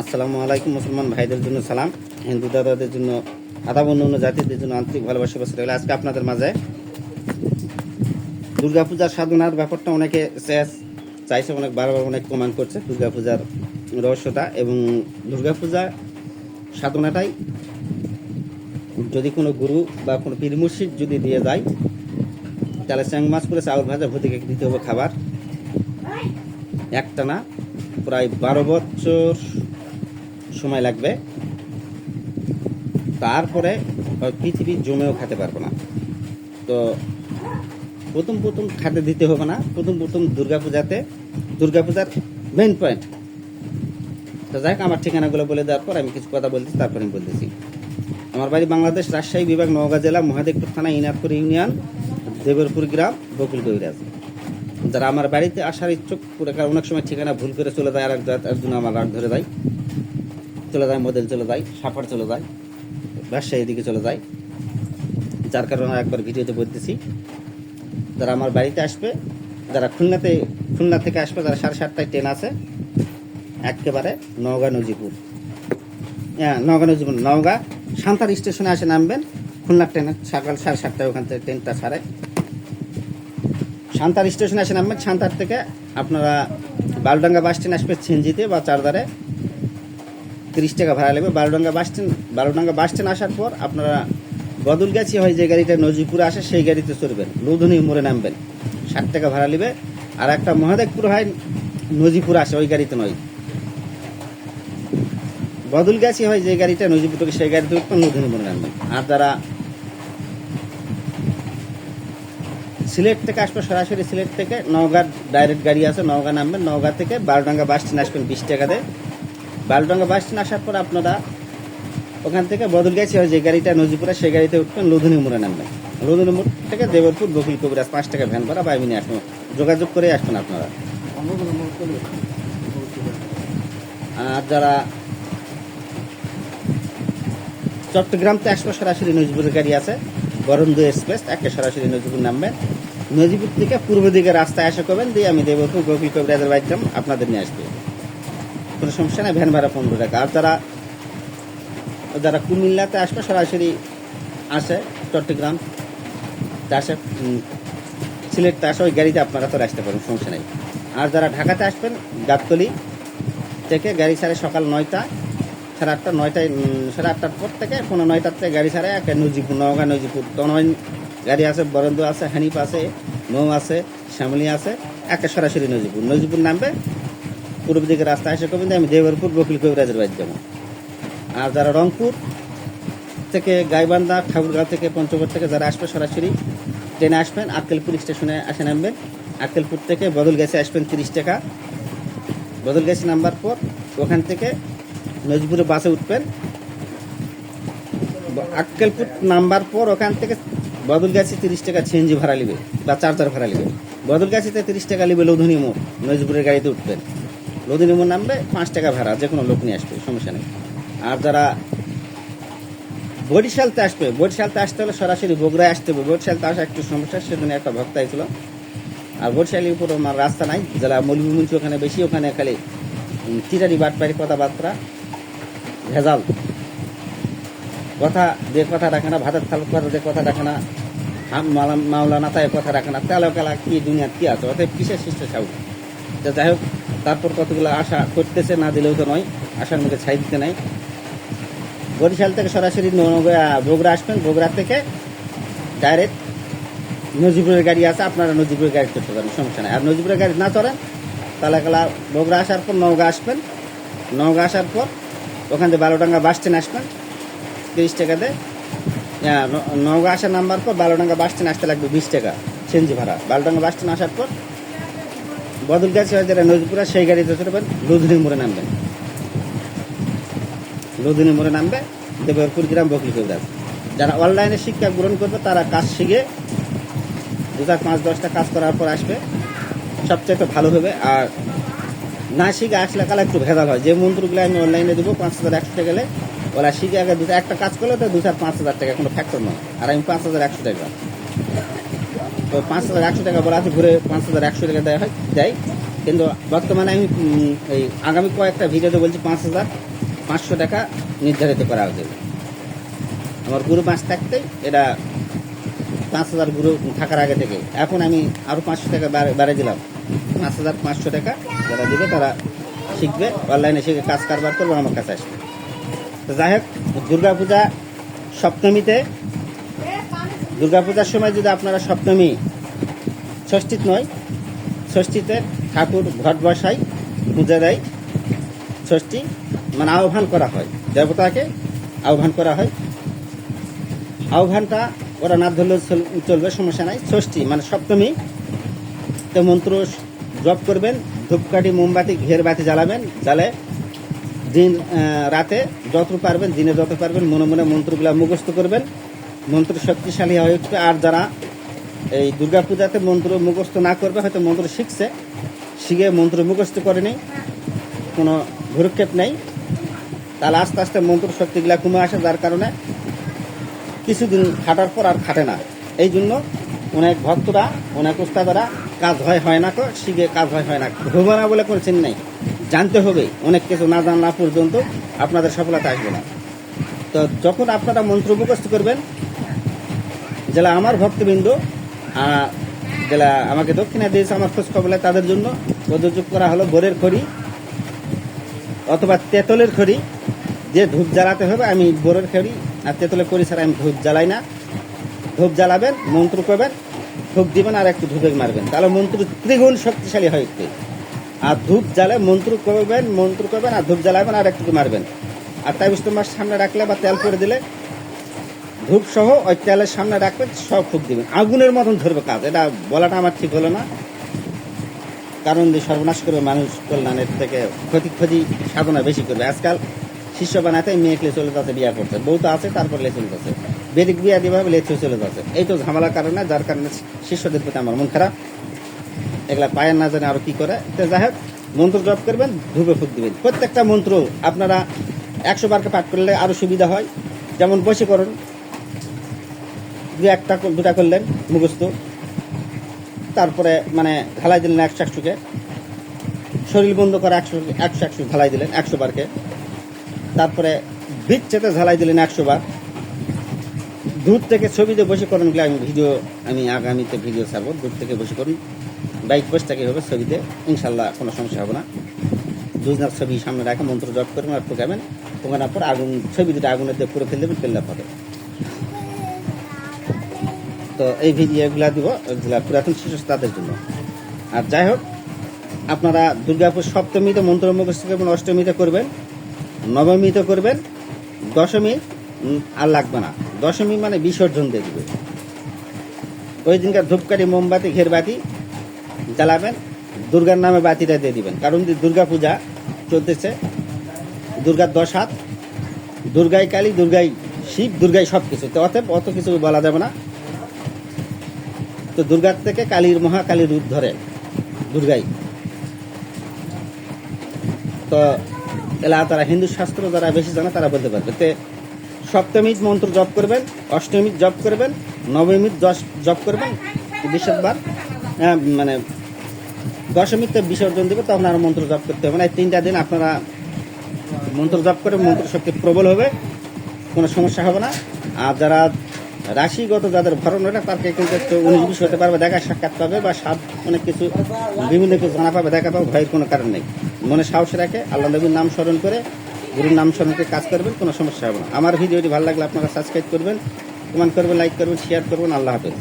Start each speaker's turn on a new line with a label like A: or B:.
A: আসসালামু আলাইকুম, মুসলমান ভাইদের জন্য সালাম, হিন্দু দাদাদের জন্য আদাব অন্য অন্য জাতিদের জন্য আন্তরিক ভালোবাসা বসে রইল। আজকে আপনাদের মাঝে দুর্গাপূজার সাধনার ব্যাপারটা অনেকে শেষ চাইছে, অনেক বারবার অনেক কমান করছে দুর্গাপূজার রহস্যটা এবং দুর্গাপূজা সাধনাটাই যদি কোনো গুরু বা কোনো পীর মুর্শিদ যদি দিয়ে যায়, তাহলে চ্যাং মাছ করে চাউল ভাজা, ভূতিকে দিতে হবে খাবার। একটা না প্রায় বারো বছর সময় লাগবে। তারপরে পৃথিবী জমেও খেতে পারব না। তো প্রথম প্রথম খাতে দিতে হবে না। প্রথম প্রথম দুর্গাপূজাতে, দুর্গাপূজার মেইন পয়েন্ট তো যাই হোক, আমার ঠিকানাগুলো বলে দেওয়ার পর আমি কিছু কথা বলতেছি, তারপরে আমি বলতেছি। আমার বাড়ি বাংলাদেশ, রাজশাহী বিভাগ, নওগাঁ জেলা, মহাদেবপুর থানা ইনাদপুর ইউনিয়ন, দেবরপুর গ্রাম, বকুল কবিরাজ যারা আমার বাড়িতে আসার ইচ্ছুক অনেক সময় ঠিকানা ভুল করে চলে যায়, আর একজন আমার রাগ ধরে যায়। চলে যায় মডেল চলে যায় সাপার চলে যায় রাজশাহী দিকে চলে যায়। যার কারণে একবার ভিডিওতে বলতেছি, যারা আমার বাড়িতে আসবে, যারা খুলনাতে, খুলনা থেকে আসবে, যারা সাড়ে সাতটায় ট্রেন আছে, একেবারে নওগাঁ নজিপুর হ্যাঁ নওগাঁ নজিপুর নওগাঁ সান্তার স্টেশনে আসে নামবেন খুলনার ট্রেনে সকাল সাড়ে সাতটায় ওখান থেকে ট্রেনটা ছাড়ে। সান্তার স্টেশনে আসে নামবেন সান্তার থেকে আপনারা বালডাঙ্গা বাস স্ট্যান্ড আসবে ছেঞ্জিতে বা চারদারে তিরিশ টাকা ভাড়া লাগবে। বারোডাঙ্গা বাস স্ট্যান্ড বারোডাঙ্গা বাস স্ট্যান্ড আসার পর আপনারা বদলগাছি হয় যে গাড়িটা নজিপুরে আসে, সেই গাড়িতে চড়বেন। লুধুনি মোড়ে নামবেন। ষাট টাকা ভাড়া নেবে। আর একটা মহাদেবপুর হয় নজিপুর আসে, ওই গাড়িতে নয়। বদলগাছি হয় যে গাড়িটা নজিপুর থেকে সেই গাড়িতে উঠবেন, লুধুনি মোড়ে নামবেন। আর যারা সিলেট থেকে আসবে সরাসরি সিলেট থেকে নওগাঁ ডাইরেক্ট গাড়ি আছে, নওগাঁ নামবেন। নওগাঁ থেকে বারোডাঙ্গা বাস স্ট্যান্ড আসবেন বিশ টাকা দেয়। বালুডাঙ্গা বাস স্ট্যান্ড আসার পর আপনারা ওখান থেকে বদল গেছে ওই যে গাড়িটা নজিপুরা, সেই গাড়িতে উঠবেন লুধুনি মোড়ে নামবেন। লুধুনি মোড় থেকে দেবরপুর বকুল কবিরাজ পাঁচ টাকা ভ্যান ভাড়া বাইমিনি আসবেন যোগাযোগ করে আসবেন আপনারা। আর যারা চট্টগ্রামতে আসবে, সরাসরি নজিপুরের গাড়ি আছে। বরন্দু এক্সপ্রেস, একে সরাসরি নজিপুর নামবেন। নজিপুর থেকে পূর্ব দিকে রাস্তায় আসা করবেন, দিয়ে আমি দেবরপুর বকুল কবিরাজের বাড়িতে আপনাদের নিয়ে আসবে। কোনো সমস্যা নেই, ভ্যান ভাড়া পনেরো টাকা। আর যারা যারা কুমিল্লাতে আসবে, সরাসরি আসে চট্টগ্রাম। আসে সিলেটতে আসে, ওই গাড়িতে আপনারা তো আসতে পারেন, সমস্যা নেই। আর যারা ঢাকাতে আসবেন, গাবতলি থেকে গাড়ি ছাড়ে সকাল নয়টা, সাড়ে আটটা, নয়টায় সাড়ে আটটার পর থেকে পনেরো নয়টার থেকে গাড়ি ছাড়ে একটা নজিপুর নওগাঁ নজিপুর তনয় গাড়ি আছে, বরেন্দ্র আছে, হানিফ আছে, মৌ আছে, শ্যামলি আছে একটা সরাসরি নজিপুর নজিপুর নামবে পূর্ব দিকে রাস্তা এসে কবেন আমি দেবরপুর বকিল কবিরাজের বাড়ি যাব। আর যারা রংপুর থেকে গাইবান্ধা, ঠাকুরগাঁও থেকে পঞ্চগড় থেকে যারা আসবে সরাসরি, ট্রেনে আসবেন আক্কেলপুর স্টেশনে আসে নামবেন। আক্কেলপুর থেকে বদল গেছে আসবেন তিরিশ টাকা। বদল গেছে নাম্বার পর ওখান থেকে নজিপুরে বাসে উঠবেন। আক্কেলপুর নাম্বার পর ওখান থেকে বদল গেছে তিরিশ টাকা সিএনজি ভাড়া নেবে বা চার্জার ভাড়া নেবে। বদল গেছিতে তিরিশ টাকা নেবে লৌধুনি মোড়, নজিপুরের গাড়িতে উঠবেন। লৌধুনি মোড় নামবে, পাঁচ টাকা ভাড়া যে কোনো লোক নিয়ে আসবে, সমস্যা নেই। আর যারা বরিশালতে আসবে, বরিশালতে আসতে হলে সরাসরি বগুড়ায় আসতে হবে। বরিশালতে আসা একটু সমস্যা সেদিন একটা ভক্ত আইছিল আর বরিশালের উপর আমার রাস্তা নাই যারা মলিমুঞ্চি ওখানে বেশি, ওখানে খালি চিরারি বাটপাড়ি কথাবার্তা, ভেজাল। কথা যে কথা রাখে না, ভাতের থাল কথা যে কথা রাখে না, হাম মাওলানা তাই কথা রাখে না তেলা কেলা কি দুনিয়া কি আছে? অতএব কিসের সৃষ্টি সাউড তো যাই হোক তারপর কতগুলো আশা করতেছে না দিলেও তো নয় আশার মুখে ছাই দিতে নাই। বরিশাল থেকে সরাসরি নওগাঁ- বগুড়া আসবেন। বগুড়া থেকে ডাইরেক্ট নজিপুরের গাড়ি আছে আপনারা নজিপুরের গাড়ি চড়তে পারেন সমস্যা নেই। আর নজিপুরের গাড়ি না চড়েন তাহলে গেলা বগুড়া আসার পর নওগাঁ আসবেন। নওগাঁ আসার পর ওখান থেকে বারোডাঙ্গা বাস স্ট্যান্ড আসবেন। তিরিশ টাকা দিয়ে। হ্যাঁ, নওগাঁ আসার নাম্বার পর বারোডাঙ্গা বাস স্ট্যান্ড আসতে লাগবে বিশ টাকা সেনজি ভাড়া বারোডাঙ্গা বাস স্ট্যান্ড আসার পর বদল গেছে যারা নজপুরা সেই গাড়িতে চড়বেন লুধুনি মোড়ে নামবেন লুধুনি মোড়ে নামবে দেবরপুর গ্রাম বকলি কবিরাজ যারা অনলাইনে শিক্ষা গ্রহণ করবে, তারা কাজ শিখে দু চার পাঁচ দশটা কাজ করার পর আসবে। সবচেয়ে ভালো হবে। আর না শিখে আসলে কালা একটু ভেজাল হয়। যে মন্ত্রগুলো আমি অনলাইনে দেবো, পাঁচ হাজার একশো গেলে ওরা শিখে আগে দু একটা কাজ করলে তো দু চার পাঁচ হাজার টাকা কোনো ফ্যাক্টর নয়। আর আমি পাঁচ হাজার একশো টাকা। পাঁচ হাজার একশো টাকা বলা আছে, ঘুরে পাঁচ হাজার একশো টাকা দেওয়া হয়, দেয়। কিন্তু বর্তমানে আমি এই আগামী কয়েকটা ভিডিওতে বলছি পাঁচ হাজার পাঁচশো টাকা নির্ধারিত করা হয়েছে। আমার গুরু মাস থাকতেই এটা পাঁচ হাজার গুরু থাকার আগে থেকে। এখন আমি আরও পাঁচশো টাকা বাড়ে- দিলাম। পাঁচ হাজার পাঁচশো টাকা যারা দিবে তারা শিখবে, অনলাইনে শিখে কাজ কারবার করবে, আমার কাছে আসবে। যাই হোক দুর্গা পূজা সপ্তমীতে দুর্গা পূজার সময় যদি আপনারা সপ্তমী ষষ্ঠীত নয়, ষষ্ঠীতে ঠাকুর ঘট বসাই পূজা দেয়, ষষ্ঠী মানে আহ্বান করা হয়, দেবতাকে আহ্বান করা হয়। আহ্বানটা ওরা না ধরলে চল- চলবে, সমস্যা নাই। ষষ্ঠী মানে সপ্তমী, তো মন্ত্র জপ করবেন, ধূপকাঠি, মোমবাতি, ঘের বাতি জ্বালাবেন, জ্বালে দিন রাতে যত পারবেন, দিনে যত পারবেন, মনে মনে মন্ত্রগুলা মুখস্থ করবেন। মন্ত্র শক্তিশালী হয়ে উঠবে। আর যারা এই দুর্গা পূজাতে মন্ত্র মুখস্থ না করবে, হয়তো মন্ত্র শিখছে, শিখে মন্ত্র মুখস্থ করেনি কোনো ভুরক্ষেপ নেই। তাহলে আস্তে আস্তে মন্ত্র শক্তিগুলা কমে আসে, যার কারণে কিছুদিন খাটার পর আর খাটে না। এই জন্য অনেক ভক্তরা, অনেক উস্তাদারা কাজ হয় হয় না শিখে কাজ হয় হয় না হবে না বলে কোনো চিন্তা নেই। জানতে হবে, অনেক কিছু না জানা পর্যন্ত আপনাদের সফলতা আসবে না। তো যখন আপনারা মন্ত্র মুখস্থ করবেন যেটা আমার ভক্তবৃন্দ যেটা আমাকে দক্ষিণা দিয়েছে আমার খোঁজ খবর তাদের জন্য। প্রযোজক করা হলো বোরের খড়ি অথবা তেঁতলের খড়ি। যে ধূপ জ্বালাতে হবে, আমি বোরের খড়ি। আর তেঁতলের খড়ি ছাড়া আমি ধূপ জ্বালাই না। ধূপ জ্বালাবেন, মন্ত্র করবেন ধূপ দিবেন আর একটু ধূপে মারবেন। তাহলে মন্ত্র ত্রিগুণ শক্তিশালী হয় একটু। আর ধূপ জ্বালে মন্ত্র করবেন মন্ত্র করবেন আর ধূপ জ্বালাবেন আর একটু মারবেন। আর তাই তোমার সামনে রাখলে বা তেল করে দিলে ধূপ সহ ওই তেলের সামনে রাখবেন সব ফুক দিবেন আগুনের মতন ধরবে কাজ। এটা বলাটা আমার ঠিক হলো না। কারণ যে সর্বনাশ করবে মানুষ কল্যাণের থেকে। ক্ষতি ক্ষতি সাধনা বেশি করবে। আজকাল শিষ্য বানাতে মেয়েকে চলে যাচ্ছে, বিয়া করছে। বউ তো আছে, তারপর লে চলে যাচ্ছে। বেদিক বিয়া দিবে লেচে চলে যাচ্ছে। এই তো ঝামেলার কারণে, যার কারণে শিষ্যদের প্রতি আমার মন খারাপ। এগুলা পায়ের না জানে আরও কি করে। তো যাই হোক, মন্ত্র জপ করবেন, ধূপে ফুক দিবেন। প্রত্যেকটা মন্ত্র আপনারা একশো বারকে পাঠ করলে আরও সুবিধা হয়। যেমন বসে করুন দু একটা দুটা করলেন মুখস্থ। তারপরে মানে ঢালাই দিলেন একশো একশোকে। শরীর বন্ধ করে একশো একশো একশো ঢালাই দিলেন একশো বারকে। তারপরে চেতে ঝালাই দিলেন একশো বার। দূর থেকে ছবিতে বসে করুন আমি ভিডিও, আমি আগামীতে ভিডিও ছাড়বো। দূর থেকে বসে করুন। বাইক বসে থেকে হবে ছবিতে ইনশাল্লাহ কোনো সমস্যা হবে না। দুজনার ছবি সামনে রাখে, মন্ত্র জপ করবেন আর ঠোকাবেন ঠোকানোর পর আগুন, ছবি দুটো আগুনের দিয়ে পুরো ফেলে দেবেন ফেললে তো এই ভিডিওগুলা দিব যেগুলা পুরাতন শিশু তাদের জন্য। আর যাই হোক, আপনারা দুর্গাপুর সপ্তমীতে মন্ত্র মুখস্থ করবেন অষ্টমীতে করবেন নবমীতে করবেন, দশমী আর লাগবে না। দশমী মানে বিসর্জন দিয়ে দেবে। ওই দিনকার ধূপকাঠি, মোমবাতি, ঘেরবাতি জ্বালাবেন, দুর্গার নামে বাতিটা দিয়ে দিবেন। কারণ যে দুর্গা পূজা চলতেছে, দুর্গার দশ হাত, দুর্গাই কালী, দুর্গাই শিব, দুর্গাই সব কিছু অতএব অত কিছু বলা যাবে না। তো দুর্গার থেকে কালীর মহাকালীর রূপ ধরে দুর্গাই। তো এলা তারা হিন্দু শাস্ত্র যারা বেশি জানে তারা বলতে পারবে তে সপ্তমীর মন্ত্র জপ করবেন অষ্টমীর জপ করবেন নবমীর দশ জপ করবেন বিশদবার হ্যাঁ, মানে দশমীতে বিসর্জন দেবে তখন আর মন্ত্র জপ করতে হবে না। এই তিনটা দিন আপনারা মন্ত্র জপ করে মন্ত্র শক্তি প্রবল হবে কোনো সমস্যা হবে না। আর যারা রাশিগত যাদের ভরণ ওটা তাকে কিন্তু একটু উনিশ হতে পারবে, দেখা সাক্ষাৎ পাবে বা স্বাদ অনেক কিছু বিভিন্ন কিছু জানা পাবে, দেখা পাবে, ভয়ের কোনো কারণ নেই। মনে সাহস রাখে আল্লাহ নবীর নাম স্মরণ করে, গুরুর নাম স্মরণ করে কাজ করবেন, কোনো সমস্যা হবে না। আমার ভিডিওটি ভালো লাগলে আপনারা সাবস্ক্রাইব করবেন কমেন্ট করবেন লাইক করবেন শেয়ার করবেন, আল্লাহ হাফেজ।